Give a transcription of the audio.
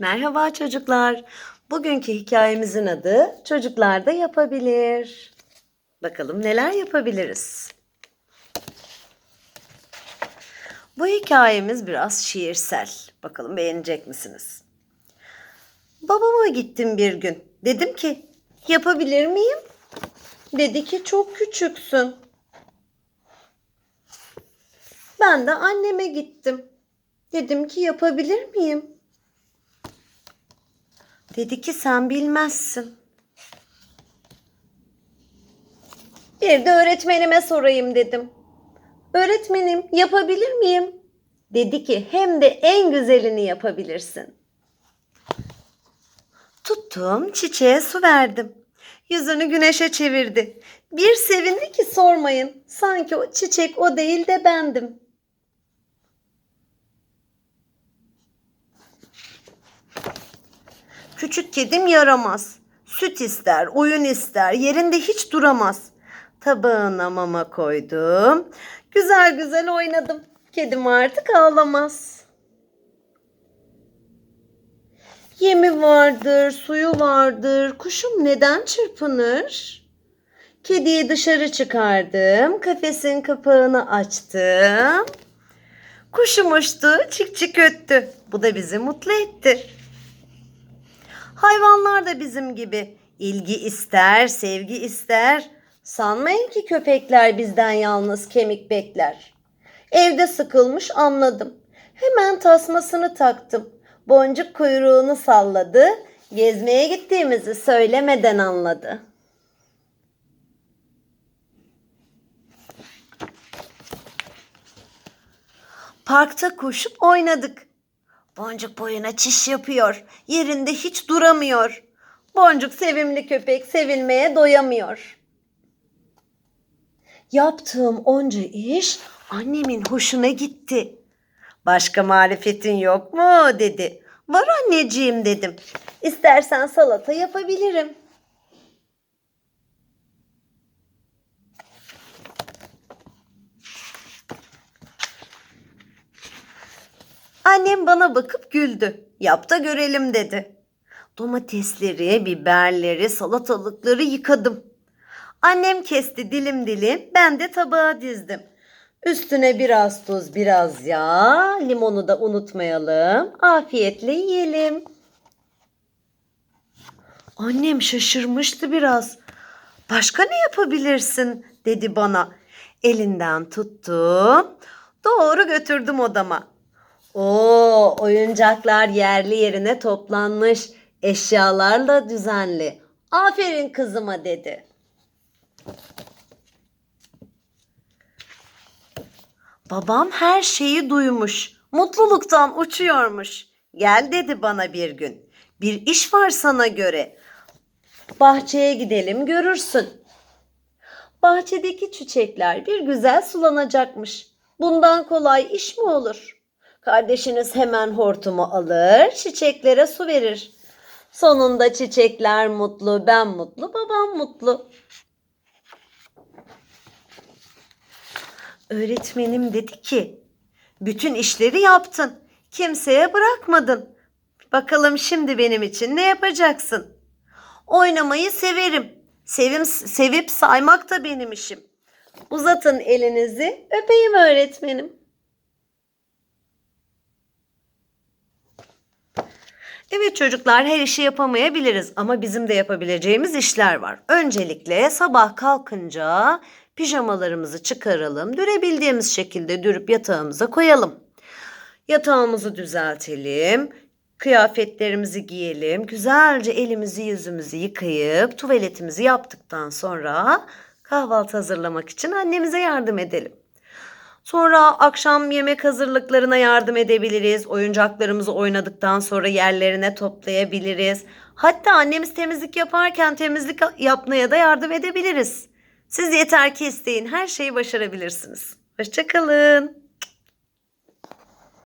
Merhaba çocuklar. Bugünkü hikayemizin adı Çocuklar da yapabilir. Bakalım neler yapabiliriz? Bu hikayemiz biraz şiirsel. Bakalım beğenecek misiniz? Babama gittim bir gün. Dedim ki yapabilir miyim? Dedi ki çok küçüksün. Ben de anneme gittim. Dedim ki yapabilir miyim? Dedi ki sen bilmezsin. Bir de öğretmenime sorayım dedim. Öğretmenim yapabilir miyim? Dedi ki hem de en güzelini yapabilirsin. Tuttum çiçeğe su verdim. Yüzünü güneşe çevirdi. Bir sevindi ki sormayın. Sanki o çiçek o değil de bendim. Küçük kedim yaramaz. Süt ister, oyun ister, yerinde hiç duramaz. Tabağına mama koydum. Güzel güzel oynadım. Kedim artık ağlamaz. Yemi vardır, suyu vardır. Kuşum neden çırpınır? Kediyi dışarı çıkardım. Kafesin kapağını açtım. Kuşum uçtu, çık çık öttü. Bu da bizi mutlu etti. Hayvanlar da bizim gibi ilgi ister, sevgi ister. Sanmayın ki köpekler bizden yalnız kemik bekler. Evde sıkılmış anladım. Hemen tasmasını taktım. Boncuk kuyruğunu salladı. Gezmeye gittiğimizi söylemeden anladı. Parkta koşup oynadık. Boncuk boyuna çiş yapıyor. Yerinde hiç duramıyor. Boncuk sevimli köpek sevilmeye doyamıyor. Yaptığım onca iş annemin hoşuna gitti. Başka marifetin yok mu dedi. Var anneciğim dedim. İstersen salata yapabilirim. Annem bana bakıp güldü. Yap da görelim dedi. Domatesleri, biberleri, salatalıkları yıkadım. Annem kesti dilim dilim, ben de tabağa dizdim. Üstüne biraz tuz, biraz yağ, limonu da unutmayalım. Afiyetle yiyelim. Annem şaşırmıştı biraz. Başka ne yapabilirsin dedi bana. Elinden tuttum. Doğru götürdüm odama. Oo, oyuncaklar yerli yerine toplanmış. Eşyalarla düzenli. Aferin kızıma dedi. Babam her şeyi duymuş. Mutluluktan uçuyormuş. Gel dedi bana bir gün. Bir iş var sana göre. Bahçeye gidelim görürsün. Bahçedeki çiçekler bir güzel sulanacakmış. Bundan kolay iş mi olur? Kardeşiniz hemen hortumu alır, çiçeklere su verir. Sonunda çiçekler mutlu, ben mutlu, babam mutlu. Öğretmenim dedi ki, bütün işleri yaptın, kimseye bırakmadın. Bakalım şimdi benim için ne yapacaksın? Oynamayı severim. Sevim, sevip saymak da benim işim. Uzatın elinizi, öpeyim öğretmenim. Evet çocuklar her işi yapamayabiliriz ama bizim de yapabileceğimiz işler var. Öncelikle sabah kalkınca pijamalarımızı çıkaralım. Dürebildiğimiz şekilde dürüp yatağımıza koyalım. Yatağımızı düzeltelim. Kıyafetlerimizi giyelim. Güzelce elimizi yüzümüzü yıkayıp tuvaletimizi yaptıktan sonra kahvaltı hazırlamak için annemize yardım edelim. Sonra akşam yemek hazırlıklarına yardım edebiliriz. Oyuncaklarımızı oynadıktan sonra yerlerine toplayabiliriz. Hatta annemiz temizlik yaparken temizlik yapmaya da yardım edebiliriz. Siz yeter ki isteyin her şeyi başarabilirsiniz. Hoşçakalın.